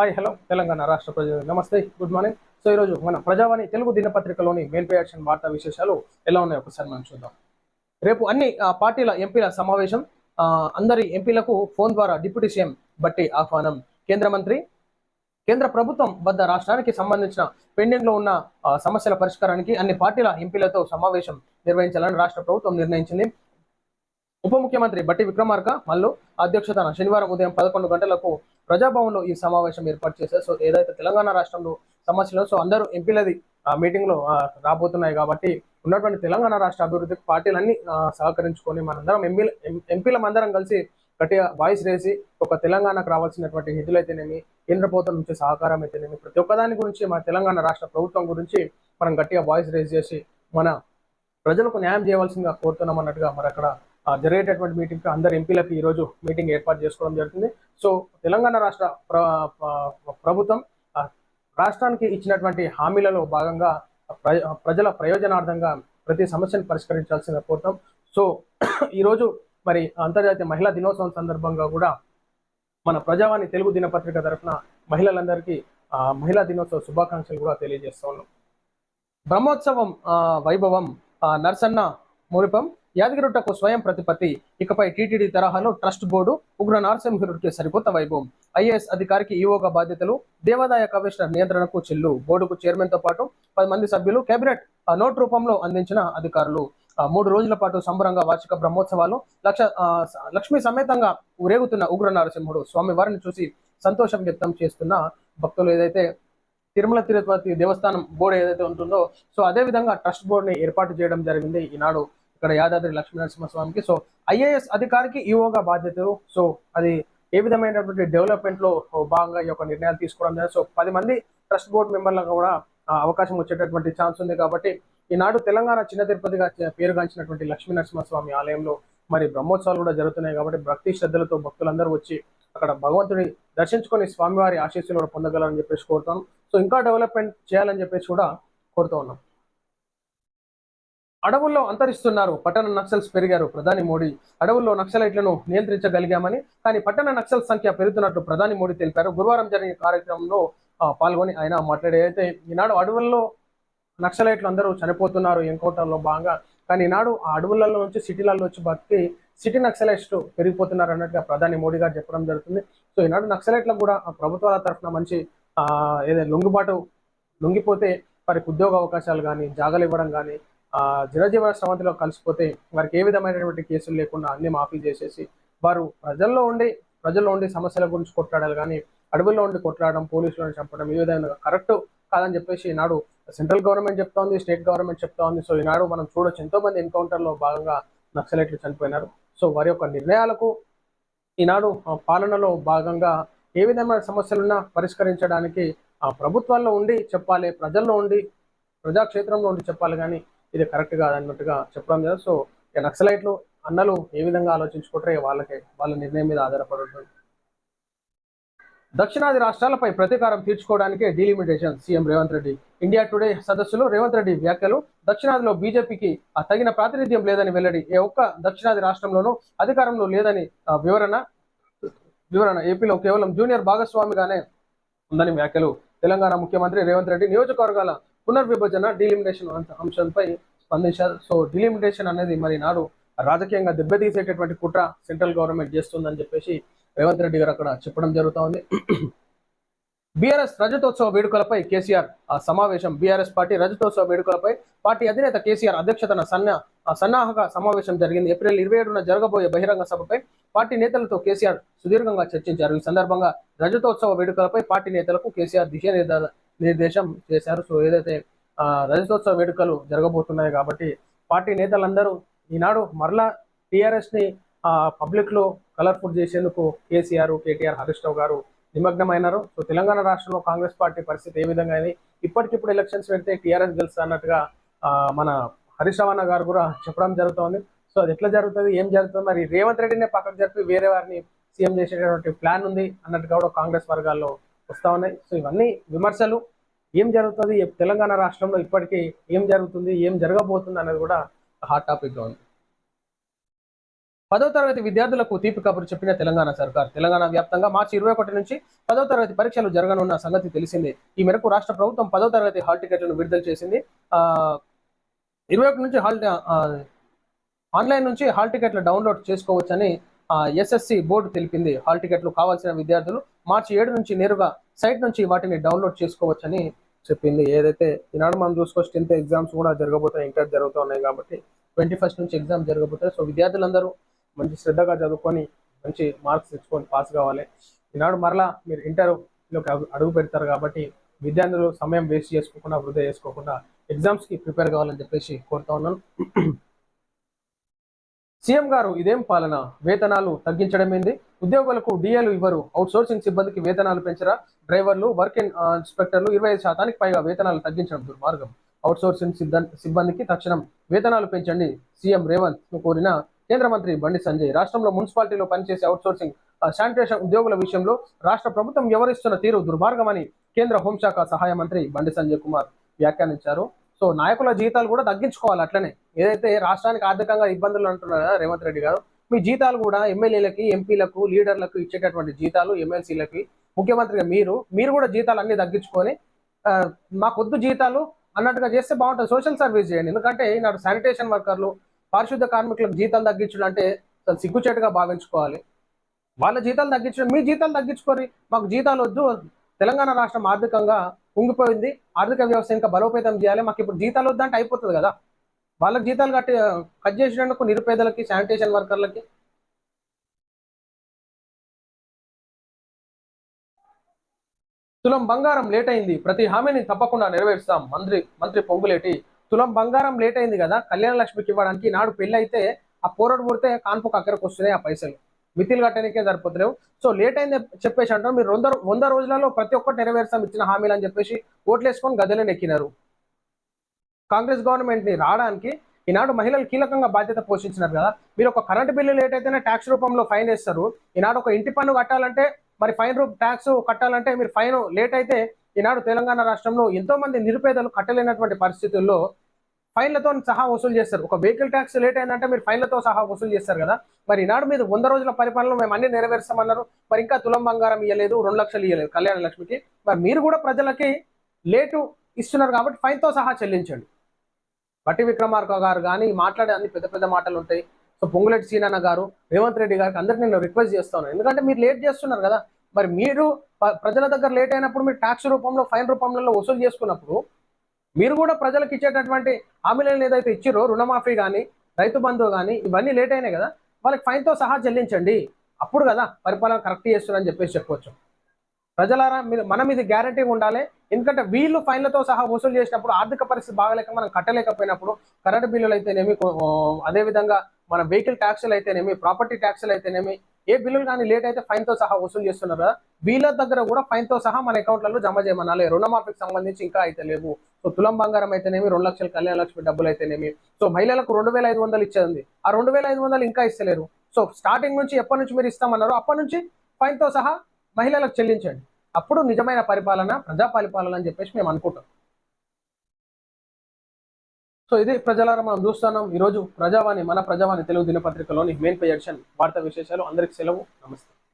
Hi hello Telangana రాష్ట్ర ప్రజలు. నమస్తే గుడ్ మార్నింగ్ సో ఈరోజు మన ప్రజావాణి తెలుగు దినపత్రికలోని మెయిన్ పే యాక్షన్ వార్తా విశేషాలు ఎలా ఉన్నాయో ఒకసారి మనం చూద్దాం. రేపు అన్ని పార్టీల ఎంపీల సమావేశం. అందరి ఎంపీలకు ఫోన్ ద్వారా డిప్యూటీ సీఎం బట్టి ఆహ్వానం. కేంద్ర మంత్రి కేంద్ర ప్రభుత్వం వద్ద రాష్ట్రానికి సంబంధించిన పెండింగ్లో ఉన్న సమస్యల పరిష్కారానికి అన్ని పార్టీల ఎంపీలతో సమావేశం నిర్వహించాలని రాష్ట్ర ప్రభుత్వం నిర్ణయించింది. ఉప ముఖ్యమంత్రి బట్టి విక్రమార్క మల్లు అధ్యక్షతన శనివారం ఉదయం పదకొండు గంటలకు ప్రజాభవన్లో ఈ సమావేశం ఏర్పాటు చేశారు. సో ఏదైతే తెలంగాణ రాష్ట్రంలో సమస్యలు సో అందరూ ఎంపీలది ఆ మీటింగ్లో రాబోతున్నాయి కాబట్టి ఉన్నటువంటి తెలంగాణ రాష్ట్ర అభివృద్ధికి పార్టీలన్నీ సహకరించుకొని మనందరం ఎంపీల ఎంపీలం అందరం కలిసి గట్టిగా వాయిస్ రేసి ఒక తెలంగాణకు రావాల్సినటువంటి నిధులైతేనేమి కేంద్ర ప్రభుత్వం నుంచి సహకారం అయితేనేమి ప్రతి ఒక్కదాని గురించి మన తెలంగాణ రాష్ట్ర ప్రభుత్వం గురించి మనం గట్టిగా వాయిస్ రేజ్ చేసి మన ప్రజలకు న్యాయం చేయవలసిందిగా కోరుతున్నాం అన్నట్టుగా మరి అక్కడ జరిగేటటువంటి మీటింగ్ అందరు ఎంపీలకు ఈ రోజు మీటింగ్ ఏర్పాటు చేసుకోవడం జరుగుతుంది. సో తెలంగాణ రాష్ట్ర ప్ర- ప్రభుత్వం రాష్ట్రానికి ఇచ్చినటువంటి హామీలలో భాగంగా ప్ర- ప్రజల ప్రయోజనార్థంగా ప్రతి సమస్యను పరిష్కరించాల్సిన కోరుతాం. సో ఈరోజు మరి అంతర్జాతీయ మహిళా దినోత్సవం సందర్భంగా కూడా మన ప్రజావాణి తెలుగు దినపత్రిక తరఫున మహిళలందరికీ ఆ, మహిళా దినోత్సవ శుభాకాంక్షలు కూడా తెలియజేస్తా ఉన్నాం. బ్రహ్మోత్సవం వైభవం నర్సన్న మురిపం యాదగిరిటకు స్వయం ప్రతిపత్తి. ఇకపై టీటీడీ తరహాలో ట్రస్ట్ బోర్డు ఉగ్ర నరసింహుడికి సరికొత్త వైభవం. ఐఏఎస్ అధికారికి ఈవోగా బాధ్యతలు. దేవాదాయ కమిషనర్ నియంత్రణకు చెల్లు. బోర్డుకు చైర్మన్తో పాటు పది మంది సభ్యులు కేబినెట్ నోట్ రూపంలో అందించిన అధికారులు. మూడు రోజుల పాటు సంబరంగా వార్షిక బ్రహ్మోత్సవాలు. లక్ష లక్ష్మి సమేతంగా ఊరేగుతున్న ఉగ్ర నరసింహుడు స్వామి వారిని చూసి సంతోషం వ్యక్తం చేస్తున్న భక్తులు ఏదైతే తిరుమల తిరుపతి దేవస్థానం బోర్డు ఏదైతే ఉంటుందో సో అదే విధంగా ట్రస్ట్ బోర్డుని ఏర్పాటు చేయడం జరిగింది ఈనాడు. ఇక్కడ యాదాద్రి లక్ష్మీ నరసింహస్వామికి. సో ఐఏఎస్ అధికారికి ఈఓగా బాధ్యతలు. సో అది ఏ విధమైనటువంటి డెవలప్మెంట్లో భాగంగా ఈ యొక్క నిర్ణయాలు తీసుకోవడం జరిగింది. సో పది మంది ట్రస్ట్ బోర్డు మెంబర్లకు కూడా అవకాశం వచ్చేటటువంటి ఛాన్స్ ఉంది కాబట్టి ఈనాడు తెలంగాణ చిన్న తిరుపతిగా పేరుగాంచినటువంటి లక్ష్మీ నరసింహస్వామి ఆలయంలో మరి బ్రహ్మోత్సవాలు కూడా జరుగుతున్నాయి కాబట్టి భక్తి శ్రద్ధలతో భక్తులందరూ వచ్చి అక్కడ భగవంతుని దర్శించుకొని స్వామివారి ఆశీస్సులు కూడా పొందగలరని చెప్పేసి కోరుతాను. సో ఇంకా డెవలప్మెంట్ చేయాలని చెప్పేసి కూడా కోరుతూ ఉన్నాం. అడవుల్లో అంతరిస్తున్నారు. పట్టణ నక్సల్స్ పెరిగారు. ప్రధాని మోడీ అడవుల్లో నక్సలైట్లను నియంత్రించగలిగామని కానీ పట్టణ నక్సల్ సంఖ్య పెరుగుతున్నట్లు ప్రధాని మోడీ తెలిపారు. గురువారం జరిగిన కార్యక్రమంలో పాల్గొని ఆయన మాట్లాడే అయితే ఈనాడు అడవుల్లో నక్సలైట్లు అందరూ చనిపోతున్నారు ఎన్కౌంటర్లో భాగంగా. కానీ ఈనాడు ఆ అడవులలో నుంచి సిటీలలో వచ్చి బతికి సిటీ నక్సలైట్స్ పెరిగిపోతున్నారు అన్నట్టుగా ప్రధాని మోడీ గారు చెప్పడం జరుగుతుంది. సో ఈనాడు నక్సలైట్లకు కూడా ప్రభుత్వాల తరఫున మంచి ఏదైనా లొంగుబాటు లొంగిపోతే వారికి ఉద్యోగ అవకాశాలు కానీ జాగాలు ఇవ్వడం కానీ జనజీవన శ్రవంతిలో కలిసిపోతే వారికి ఏ విధమైనటువంటి కేసులు లేకుండా అన్ని మాఫీ చేసేసి వారు ప్రజల్లో ఉండి ప్రజల్లో ఉండి సమస్యల గురించి కొట్లాడాలి కానీ అడవుల్లో ఉండి కొట్లాడడం పోలీసులను చంపడం ఈ విధంగా కరెక్ట్ కాదని చెప్పేసి ఈనాడు సెంట్రల్ గవర్నమెంట్ చెప్తా ఉంది స్టేట్ గవర్నమెంట్ చెప్తా ఉంది సో ఈనాడు మనం చూడొచ్చు ఎంతో మంది ఎన్కౌంటర్లో భాగంగా నక్సలైట్లు చనిపోయినారు. సో వారి యొక్క నిర్ణయాలకు ఈనాడు ఆ, పాలనలో భాగంగా ఏ విధమైన సమస్యలున్నా పరిష్కరించడానికి ఆ ప్రభుత్వాల్లో ఉండి చెప్పాలి ప్రజల్లో ఉండి ప్రజాక్షేత్రంలో ఉండి చెప్పాలి కానీ ఇది కరెక్ట్ కాదన్నట్టుగా చెప్పడం లేదు. సో ఇక నక్సలైట్లు అన్నలు ఏ విధంగా ఆలోచించుకుంటారో వాళ్ళకే వాళ్ళ నిర్ణయం మీద ఆధారపడి ఉంటుంది దక్షిణాది రాష్ట్రాలపై ప్రతీకారం తీర్చుకోవడానికి delimitation CM Revanth Reddy. India today సదస్సులో రేవంత్ రెడ్డి వ్యాఖ్యలు దక్షిణాదిలో బీజేపీకి ఆ తగిన ప్రాతినిధ్యం లేదని వెల్లడి. ఏ ఒక్క దక్షిణాది రాష్ట్రంలోనూ అధికారంలో లేదని ఆ, వివరణ వివరణ ఏపీలో కేవలం జూనియర్ భాగస్వామిగానే ఉందని వ్యాఖ్యలు. తెలంగాణ ముఖ్యమంత్రి రేవంత్ రెడ్డి నియోజకవర్గాల పునర్విభజన డిలిమిటేషన్ అంశంపై స్పందించారు. సో డిలిమిటేషన్ అనేది మరి నాడు రాజకీయంగా దెబ్బతీసేటటువంటి కుట్ర సెంట్రల్ గవర్నమెంట్ చేస్తుందని చెప్పేసి రేవంత్ రెడ్డి గారు అక్కడ చెప్పడం జరుగుతా ఉంది బీఆర్ఎస్ రజతోత్సవ వేడుకలపై కేసీఆర్ ఆ సమావేశం బీఆర్ఎస్ పార్టీ రజతోత్సవ వేడుకలపై పార్టీ అధినేత కేసీఆర్ అధ్యక్షతన సన్న ఆ సన్నాహక సమావేశం జరిగింది. ఏప్రిల్ ఇరవై ఏడున జరగబోయే బహిరంగ సభపై పార్టీ నేతలతో కేసీఆర్ సుదీర్ఘంగా చర్చించారు. ఈ సందర్భంగా రజతోత్సవ వేడుకలపై పార్టీ నేతలకు కేసీఆర్ దిశ నిర్దేశం చేశారు. సో ఏదైతే రజతోత్సవ వేడుకలు జరగబోతున్నాయి కాబట్టి పార్టీ నేతలందరూ ఈనాడు మరలా టిఆర్ఎస్ని పబ్లిక్లో కలర్ఫుల్ చేసేందుకు కేసీఆర్ కేటీఆర్ హరీష్ రావు గారు నిమగ్నమైనారు. సో తెలంగాణ రాష్ట్రంలో కాంగ్రెస్ పార్టీ పరిస్థితి ఏ విధంగా అయింది? ఇప్పటికిప్పుడు ఎలక్షన్స్ పెడితే టీఆర్ఎస్ గెలుస్తా అన్నట్టుగా ఆ, మన హరీష్ రావణ గారు కూడా చెప్పడం జరుగుతోంది. సో అది ఎట్లా జరుగుతుంది? ఏం జరుగుతుంది? మరి రేవంత్ రెడ్డినే పక్కకు జరిపి వేరే వారిని సీఎం చేసేటటువంటి ప్లాన్ ఉంది అన్నట్టుగా కూడా కాంగ్రెస్ వర్గాల్లో వస్తూ ఉన్నాయి. సో ఇవన్నీ విమర్శలు. ఏం జరుగుతుంది? తెలంగాణ రాష్ట్రంలో ఇప్పటికీ ఏం జరుగుతుంది? ఏం జరగబోతుంది అనేది కూడా హాట్ టాపిక్గా ఉంది. పదో తరగతి విద్యార్థులకు తీపి కబురు చెప్పిన తెలంగాణ సర్కార్. తెలంగాణ వ్యాప్తంగా మార్చి ఇరవై ఒకటి నుంచి పదో తరగతి పరీక్షలు జరగనున్న సంగతి తెలిసిందే. ఈ మేరకు రాష్ట్ర ప్రభుత్వం పదో తరగతి హాల్ టికెట్లను విడుదల చేసింది. ఇరవై ఒకటి నుంచి హాల్ ఆన్లైన్ నుంచి హాల్ టికెట్లు డౌన్లోడ్ చేసుకోవచ్చని ఎస్ఎస్సి బోర్డు తెలిపింది. హాల్ టికెట్లు కావాల్సిన విద్యార్థులు మార్చి ఏడు నుంచి నేరుగా సైట్ నుంచి వాటిని డౌన్లోడ్ చేసుకోవచ్చని చెప్పింది. ఏదైతే ఈనాడు మనం చూసుకోవచ్చు టెన్త్ ఎగ్జామ్స్ కూడా జరగబోతాయి ఇంటర్ జరుగుతున్నాయి కాబట్టి ట్వంటీ ఫస్ట్ నుంచి ఎగ్జామ్ జరగబోతున్నాయి. సో విద్యార్థులందరూ మంచి శ్రద్ధగా చదువుకొని మంచి మార్క్స్ తెచ్చుకొని పాస్ కావాలి. ఈనాడు మరలా మీరు ఇంటర్లోకి అడుగు అడుగు పెడతారు కాబట్టి విద్యార్థులు సమయం వేస్ట్ చేసుకోకుండా వృధా చేసుకోకుండా ఎగ్జామ్స్కి ప్రిపేర్ కావాలని చెప్పేసి కోరుతా ఉన్నాను. సీఎం గారు ఇదేం పాలన? వేతనాలు తగ్గించడం ఏంది ఉద్యోగులకు డిఏలు ఇవ్వరు. అవుట్ సోర్సింగ్ సిబ్బందికి వేతనాలు పెంచరా? డ్రైవర్లు వర్క్ ఇన్స్పెక్టర్లు uh, ఇరవై ఐదు శాతానికి పైగా వేతనాలు తగ్గించడం దుర్మార్గం. అవుట్ సోర్సింగ్ సిబ్బందికి తక్షణం వేతనాలు పెంచండి సీఎం రేవంత్ను కోరిన కేంద్ర మంత్రి బండి సంజయ్. రాష్ట్రంలో మున్సిపాలిటీలో పనిచేసే అవుట్ సోర్సింగ్ శానిటేషన్ ఉద్యోగుల విషయంలో రాష్ట్ర ప్రభుత్వం వ్యవహరిస్తున్న తీరు దుర్మార్గమని కేంద్ర హోంశాఖ సహాయ మంత్రి బండి సంజయ్ కుమార్ వ్యాఖ్యానించారు. సో నాయకుల జీతాలు కూడా తగ్గించుకోవాలి అట్లనే. ఏదైతే రాష్ట్రానికి ఆర్థికంగా ఇబ్బందులు అంటున్నారో రేవంత్ రెడ్డి గారు మీ జీతాలు కూడా ఎమ్మెల్యేలకి ఎంపీలకు లీడర్లకు ఇచ్చేటటువంటి జీతాలు ఎమ్మెల్సీలకి ముఖ్యమంత్రిగా మీరు మీరు కూడా జీతాలు అన్ని తగ్గించుకొని మా మాకొద్దు జీతాలు అన్నట్టుగా చేస్తే బాగుంటుంది. సోషల్ సర్వీస్ చేయండి. ఎందుకంటే ఈనాడు శానిటేషన్ వర్కర్లు పారిశుద్ధ కార్మికులకు జీతాలు తగ్గించడం అంటే అసలు సిగ్గుచేటుగా భావించుకోవాలి. వాళ్ళ జీతాలు తగ్గించడం మీ జీతాలు తగ్గించుకొని మాకు జీతాలు వద్దు. తెలంగాణ రాష్ట్రం ఆర్థికంగా కుంగిపోయింది ఆర్థిక వ్యవస్థ ఇంకా బలోపేతం చేయాలి. మాకు ఇప్పుడు జీతాలు వద్దంటే అయిపోతుంది కదా. వాళ్ళకి జీతాలు కట్టి కట్ చేసినందుకు నిరుపేదలకి శానిటేషన్ వర్కర్లకి. తులం బంగారం లేట్ అయింది. ప్రతి హామీని తప్పకుండా నెరవేరుస్తాం. మంత్రి మంత్రి పొంగులేటి. తులం బంగారం లేట్ అయింది కదా. కళ్యాణ లక్ష్మికి ఇవ్వడానికి నాడు పెళ్ళి అయితే ఆ పోరాడు పుడితే కాన్పుకు అక్కడికి వస్తున్నాయి ఆ పైసలు. మితిలు కట్టడానికే సరిపోతలేవు. సో లేట్ అయింది చెప్పేసి అంటారు మీరు వంద వంద రోజులలో ప్రతి ఒక్కటి నెరవేర్చాం ఇచ్చిన హామీలు అని చెప్పేసి ఓట్లేసుకొని గదిలో నెక్కినారు కాంగ్రెస్ గవర్నమెంట్ని రావడానికి ఈనాడు మహిళలు కీలకంగా బాధ్యత పోషించినారు కదా. మీరు ఒక కరెంట్ బిల్లు లేట్ అయితేనే ట్యాక్స్ రూపంలో ఫైన్ వేస్తారు. ఈనాడు ఒక ఇంటి పన్ను కట్టాలంటే మరి ఫైన్ రూప్ ట్యాక్స్ కట్టాలంటే మీరు ఫైన్ లేట్ అయితే ఈనాడు తెలంగాణ రాష్ట్రంలో ఎంతో మంది నిరుపేదలు కట్టలేనటువంటి పరిస్థితుల్లో ఫైన్లతో సహా వసూలు చేస్తారు. ఒక వెహికల్ ట్యాక్స్ లేట్ అయిందంటే మీరు ఫైన్లతో సహా వసూలు చేస్తారు కదా. మరి ఈనాడు మీరు వంద రోజుల పరిపాలన మేము అన్ని నెరవేర్స్తామన్నారు. మరి ఇంకా తులం బంగారం ఇవ్వలేదు రెండు లక్షలు ఇవ్వలేదు కళ్యాణ లక్ష్మికి. మరి మీరు కూడా ప్రజలకి లేటు ఇస్తున్నారు కాబట్టి ఫైన్తో సహా చెల్లించండి. బట్టి విక్రమార్క గారు కానీ మాట్లాడే అన్ని పెద్ద పెద్ద మాటలు ఉంటాయి. సో పొంగులెట్ సీనన్న గారు రేవంత్ రెడ్డి గారికి అందరికీ నేను రిక్వెస్ట్ చేస్తాను. ఎందుకంటే మీరు లేట్ చేస్తున్నారు కదా. మరి మీరు ప్రజల దగ్గర లేట్ అయినప్పుడు మీరు ట్యాక్స్ రూపంలో ఫైన్ రూపంలో వసూలు చేసుకున్నప్పుడు మీరు కూడా ప్రజలకు ఇచ్చేటటువంటి హామీలను ఏదైతే ఇచ్చిరో రుణమాఫీ కానీ రైతు బంధువు కానీ ఇవన్నీ లేట్ అయినాయి కదా వాళ్ళకి ఫైన్తో సహా చెల్లించండి. అప్పుడు కదా పరిపాలన కరెక్ట్ చేస్తున్నారని చెప్పేసి చెప్పవచ్చు ప్రజలారా మీరు మనం ఇది గ్యారంటీ ఉండాలి. ఎందుకంటే వీళ్ళు ఫైన్లతో సహా వసూలు చేసినప్పుడు ఆర్థిక పరిస్థితి బాగలేక మనం కట్టలేకపోయినప్పుడు కరెంట్ బిల్లులు అయితేనేమి అదేవిధంగా మన వెహికల్ ట్యాక్సులు అయితేనేమి ప్రాపర్టీ ట్యాక్సులు అయితేనేమి ఏ బిల్లులు కానీ లేట్ అయితే ఫైన్తో సహా వసూలు చేస్తున్నారు కదా. వీళ్ళ దగ్గర కూడా ఫైన్తో సహా మన అకౌంట్లలో జమ చేయమనాలి రుణమాఫీకి సంబంధించి ఇంకా అయితే లేవు. సో తులం బంగారం అయితేనేమి రెండు లక్షల కళ్యాణ లక్ష్మి డబ్బులు అయితేనేమి. సో మహిళలకు రెండు వేల ఐదు వందలు ఇచ్చేది. ఆ రెండు వేల ఐదు వందలు ఇంకా ఇస్తలేరు. సో స్టార్టింగ్ నుంచి ఎప్పటి నుంచి మీరు ఇస్తామన్నారు అప్పటి నుంచి ఫైన్తో సహా మహిళలకు చెల్లించండి. అప్పుడు నిజమైన పరిపాలన ప్రజా పరిపాలన అని చెప్పేసి మేము అనుకుంటాం. సో ఇది ప్రజలారా మనం చూస్తున్నాం ఈరోజు ప్రజావాణి మన ప్రజావాణి తెలుగు దినపత్రికలోని మెయిన్ పేజ్ వార్తా విశేషాలు. అందరికి సెలవు. నమస్తే.